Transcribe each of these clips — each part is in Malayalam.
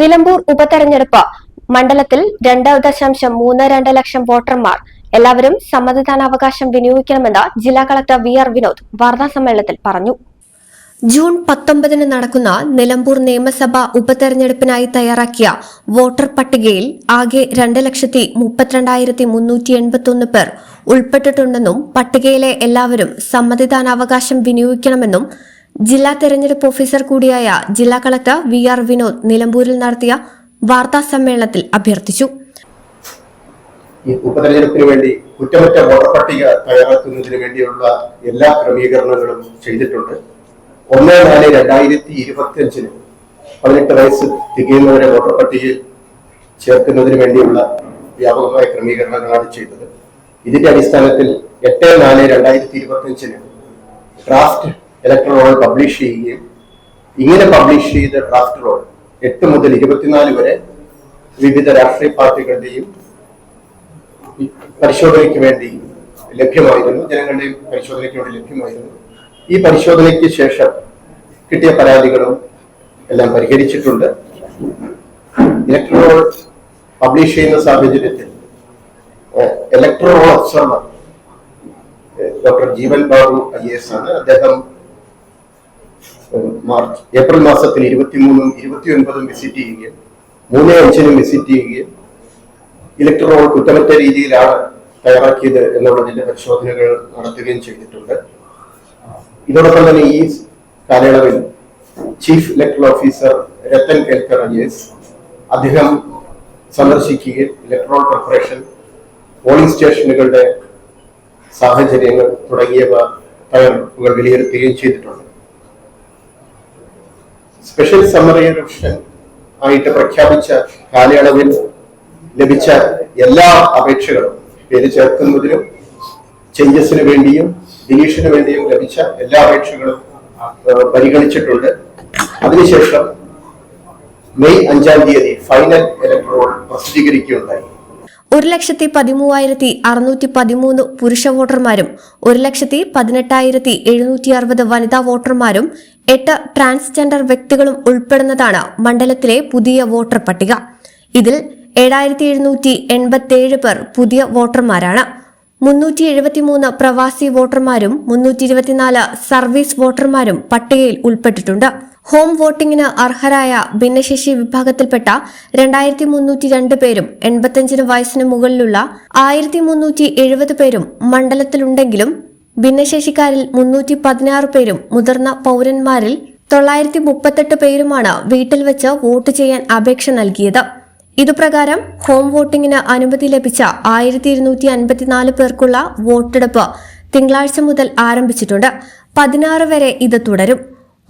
നിലമ്പൂർ ഉപതെരഞ്ഞെടുപ്പ്. മണ്ഡലത്തിൽ രണ്ട് ദശാംശം മൂന്ന് രണ്ട് ലക്ഷം വോട്ടർമാർ. എല്ലാവരും സമ്മതിദാനാവകാശം വിനിയോഗിക്കണമെന്ന് ജില്ലാ കളക്ടർ വി ആർ വിനോദ് വാർത്താ സമ്മേളനത്തിൽ പറഞ്ഞു. ജൂൺ പത്തൊമ്പതിന് നടക്കുന്ന നിലമ്പൂർ നിയമസഭാ ഉപതെരഞ്ഞെടുപ്പിനായി തയ്യാറാക്കിയ വോട്ടർ പട്ടികയിൽ ആകെ രണ്ട് ലക്ഷത്തി മുപ്പത്തിരണ്ടായിരത്തി മുന്നൂറ്റി എൺപത്തൊന്ന് പേർ ഉൾപ്പെട്ടിട്ടുണ്ടെന്നും പട്ടികയിലെ എല്ലാവരും സമ്മതിദാനാവകാശം വിനിയോഗിക്കണമെന്നും ജില്ലാ തെരഞ്ഞെടുപ്പ് ഓഫീസർ കൂടിയായ ജില്ലാ കളക്ടർ വി ആർ വിനോദ് നിലമ്പൂരിൽ നടത്തിയ വാർത്താ സമ്മേളനത്തിൽ അഭ്യർത്ഥിച്ചു. ഉപതെരഞ്ഞെടുപ്പിന് വേണ്ടി കുറ്റമറ്റ വോട്ടർ പട്ടിക തയ്യാറാക്കുന്നതിന് വേണ്ടിയുള്ള എല്ലാ ക്രമീകരണങ്ങളും ചെയ്തിട്ടുണ്ട്. ഒന്ന് നാല് രണ്ടായിരത്തി ഇരുപത്തി അഞ്ചിന് പതിനെട്ട് വയസ്സ് തികയുന്നവരെ വോട്ടർ പട്ടികയിൽ ചേർക്കുന്നതിന് വേണ്ടിയുള്ള വ്യാപകമായ ക്രമീകരണങ്ങളാണ് ചെയ്തത്. ഇതിന്റെ അടിസ്ഥാനത്തിൽ എട്ട് നാല് രണ്ടായിരത്തി ഇരുപത്തി അഞ്ചിന് ഡ്രാഫ്റ്റ് ഇലക്ട്രൽ റോൾ പബ്ലിഷ് ചെയ്യുകയും ഇങ്ങനെ പബ്ലിഷ് ചെയ്ത ഡ്രാഫ്റ്റ് റോൾ എട്ട് മുതൽ ഇരുപത്തിനാല് വരെ വിവിധ രാഷ്ട്രീയ പാർട്ടികളുടെയും പരിശോധനയ്ക്ക് വേണ്ടി ലഭ്യമായിരുന്നു. ജനങ്ങളുടെയും പരിശോധനയ്ക്ക് വേണ്ടി ലഭ്യമായിരുന്നു. ഈ പരിശോധനയ്ക്ക് ശേഷം കിട്ടിയ പരാതികളും എല്ലാം പരിഹരിച്ചിട്ടുണ്ട്. ഇലക്ട്രോൾ പബ്ലിഷ് ചെയ്യുന്ന സാഹചര്യത്തിൽ electoral observer doctor Jeevan Babu I S ആണ്. അദ്ദേഹം മാർച്ച് ഏപ്രിൽ മാസത്തിൽ ഇരുപത്തിമൂന്നും ഇരുപത്തിയൊൻപതും വിസിറ്റ് ചെയ്യുകയും മൂന്ന് അഞ്ചിനും വിസിറ്റ് ചെയ്യുകയും ഇലക്ട്രോൾ കുറ്റമറ്റ രീതിയിലാണ് തയ്യാറാക്കിയത് എന്നുള്ളതിന്റെ പരിശോധനകൾ നടത്തുകയും ചെയ്തിട്ടുണ്ട്. ഇതോടൊപ്പം തന്നെ ഈ കാലയളവിൽ chief electoral officer Rathan Kelkar I അദ്ദേഹം സന്ദർശിക്കുകയും ഇലക്ട്രോൾ പ്രിപ്പറേഷൻ പോളിംഗ് സ്റ്റേഷനുകളുടെ സാഹചര്യങ്ങൾ തുടങ്ങിയവ തയ്യാറെടുപ്പുകൾ വിലയിരുത്തുകയും ചെയ്തിട്ടുണ്ട്. സ്പെഷ്യൽ സമ്മറി എഡിഷൻ ആയിട്ട് പ്രഖ്യാപിച്ച കാലയളവിൽ ലഭിച്ച എല്ലാ അപേക്ഷകളും പേര് ചേർക്കുന്നതിനും ചേഞ്ചസിന് വേണ്ടിയും ഡിലീഷന് വേണ്ടിയും ലഭിച്ച എല്ലാ അപേക്ഷകളും പരിഗണിച്ചിട്ടുണ്ട്. അതിനുശേഷം മെയ് അഞ്ചാം തീയതി ഫൈനൽ ഇലക്ട്രോൾ പ്രസിദ്ധീകരിക്കുകയുണ്ടായി. ഒരു ലക്ഷത്തി പതിമൂവായിരത്തി അറുന്നൂറ്റി പതിമൂന്ന് പുരുഷ വോട്ടർമാരും ഒരു ലക്ഷത്തി പതിനെട്ടായിരത്തി എഴുന്നൂറ്റി അറുപത് വനിതാ വോട്ടർമാരും എട്ട് ട്രാൻസ്ജെൻഡർ വ്യക്തികളും ഉൾപ്പെടുന്നതാണ് മണ്ഡലത്തിലെ പുതിയ വോട്ടർ പട്ടിക. ഇതിൽ ഏഴായിരത്തി എഴുന്നൂറ്റി എൺപത്തിയേഴ് പേർ പുതിയ വോട്ടർമാരാണ്. മുന്നൂറ്റി എഴുപത്തിമൂന്ന് പ്രവാസി വോട്ടർമാരും മുന്നൂറ്റി ഇരുപത്തിനാല് സർവീസ് വോട്ടർമാരും പട്ടികയിൽ ഉൾപ്പെട്ടിട്ടുണ്ട്. ഹോം വോട്ടിംഗിന് അർഹരായ ഭിന്നശേഷി വിഭാഗത്തിൽപ്പെട്ട രണ്ടായിരത്തി മുന്നൂറ്റി രണ്ട് പേരും എൺപത്തിയഞ്ചിന് വയസ്സിന് മുകളിലുള്ള ആയിരത്തി മുന്നൂറ്റി എഴുപത് പേരും മണ്ഡലത്തിലുണ്ടെങ്കിലും ഭിന്നശേഷിക്കാരിൽ മുന്നൂറ്റി പതിനാറ് പേരും മുതിർന്ന പൗരന്മാരിൽ തൊള്ളായിരത്തി മുപ്പത്തെട്ട് പേരുമാണ് വീട്ടിൽ വെച്ച് വോട്ട് ചെയ്യാൻ അപേക്ഷ നൽകിയത്. ഇതുപ്രകാരം ഹോം വോട്ടിംഗിന് അനുമതി ലഭിച്ച ആയിരത്തി ഇരുന്നൂറ്റി അൻപത്തിനാല് പേർക്കുള്ള വോട്ടെടുപ്പ് തിങ്കളാഴ്ച മുതൽ ആരംഭിച്ചിട്ടുണ്ട്. പതിനാറ് വരെ ഇത് തുടരും.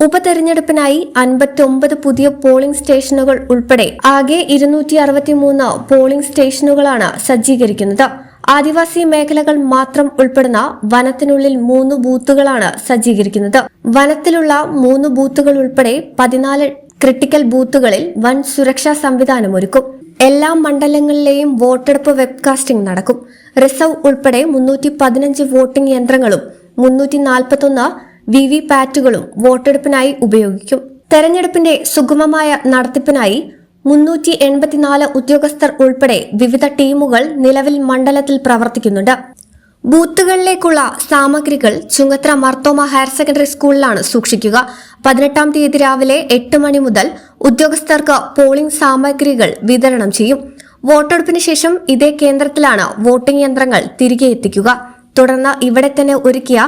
ഉപതെരഞ്ഞെടുപ്പിനായി അൻപത്തിയൊമ്പത് പുതിയ പോളിംഗ് സ്റ്റേഷനുകൾ ഉൾപ്പെടെ ആകെ ഇരുന്നൂറ്റി അറുപത്തിമൂന്ന് പോളിംഗ് സ്റ്റേഷനുകളാണ് സജ്ജീകരിക്കുന്നത്. ആദിവാസി മേഖലകൾ മാത്രം ഉൾപ്പെടുന്ന വനത്തിനുള്ളിൽ മൂന്ന് ബൂത്തുകളാണ് സജ്ജീകരിക്കുന്നത്. വനത്തിലുള്ള മൂന്ന് ബൂത്തുകൾ ഉൾപ്പെടെ പതിനാല് ക്രിട്ടിക്കൽ ബൂത്തുകളിൽ വൻ സുരക്ഷാ സംവിധാനം ഒരുക്കും. എല്ലാ മണ്ഡലങ്ങളിലെയും വോട്ടെടുപ്പ് വെബ്കാസ്റ്റിംഗ് നടക്കും. റിസർവ് ഉൾപ്പെടെ മുന്നൂറ്റി പതിനഞ്ച് വോട്ടിംഗ് യന്ത്രങ്ങളും മുന്നൂറ്റി നാൽപ്പത്തൊന്ന് വി വി പാറ്റുകളും വോട്ടെടുപ്പിനായി ഉപയോഗിക്കും. തെരഞ്ഞെടുപ്പിന്റെ സുഗമമായ നടത്തിപ്പിനായി മുന്നൂറ്റി എൺപത്തിനാല് ഉദ്യോഗസ്ഥർ ഉൾപ്പെടെ വിവിധ ടീമുകൾ നിലവിൽ മണ്ഡലത്തിൽ പ്രവർത്തിക്കുന്നുണ്ട്. ബൂത്തുകളിലേക്കുള്ള സാമഗ്രികൾ ചുങ്കത്ര മർത്തോമ ഹയർ സെക്കൻഡറി സ്കൂളിലാണ് സൂക്ഷിക്കുക. പതിനെട്ടാം തീയതി രാവിലെ എട്ട് മണി മുതൽ ഉദ്യോഗസ്ഥർക്ക് പോളിംഗ് സാമഗ്രികൾ വിതരണം ചെയ്യും. വോട്ടെടുപ്പിന് ശേഷം ഇതേ കേന്ദ്രത്തിലാണ് വോട്ടിംഗ് യന്ത്രങ്ങൾ തിരികെ എത്തിക്കുക. തുടർന്ന് ഇവിടെ തന്നെ ഒരുക്കിയ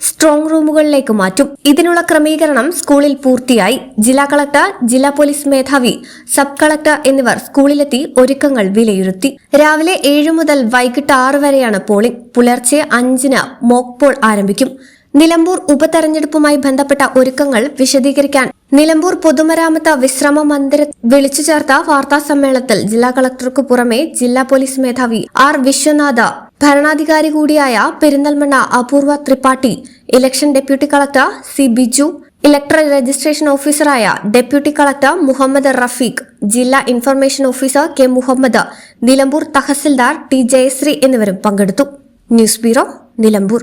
സ്ട്രോങ് റൂമുകളിലേക്ക് മാറ്റും. ഇതിനുള്ള ക്രമീകരണം സ്കൂളിൽ പൂർത്തിയായി. ജില്ലാ കളക്ടർ ജില്ലാ പോലീസ് മേധാവി സബ് കളക്ടർ എന്നിവർ സ്കൂളിലെത്തി ഒരുക്കങ്ങൾ വിലയിരുത്തി. രാവിലെ ഏഴ് മുതൽ വൈകിട്ട് ആറ് വരെയാണ് പോളിംഗ്. പുലർച്ചെ അഞ്ചിന് മോക്ക് പോൾ ആരംഭിക്കും. നിലമ്പൂർ ഉപതെരഞ്ഞെടുപ്പുമായി ബന്ധപ്പെട്ട ഒരുക്കങ്ങൾ വിശദീകരിക്കാൻ നിലമ്പൂർ പൊതുമരാമത്ത് വിശ്രമ മന്ദിര വിളിച്ചു ചേർത്ത വാർത്താ സമ്മേളനത്തിൽ ജില്ലാ കളക്ടർക്ക് പുറമെ ജില്ലാ പോലീസ് മേധാവി ആർ വിശ്വനാഥ് ഭരണാധികാരി കൂടിയായ Perinthalmanna Apoorva Tripathi election deputy collector C Biju electoral registration ഓഫീസറായ ഡെപ്യൂട്ടി കളക്ടർ മുഹമ്മദ് റഫീഖ് ജില്ലാ information officer K Muhammad Nilambur tahsildar T Jayashree എന്നിവരും പങ്കെടുത്തു. News bureau Nilambur.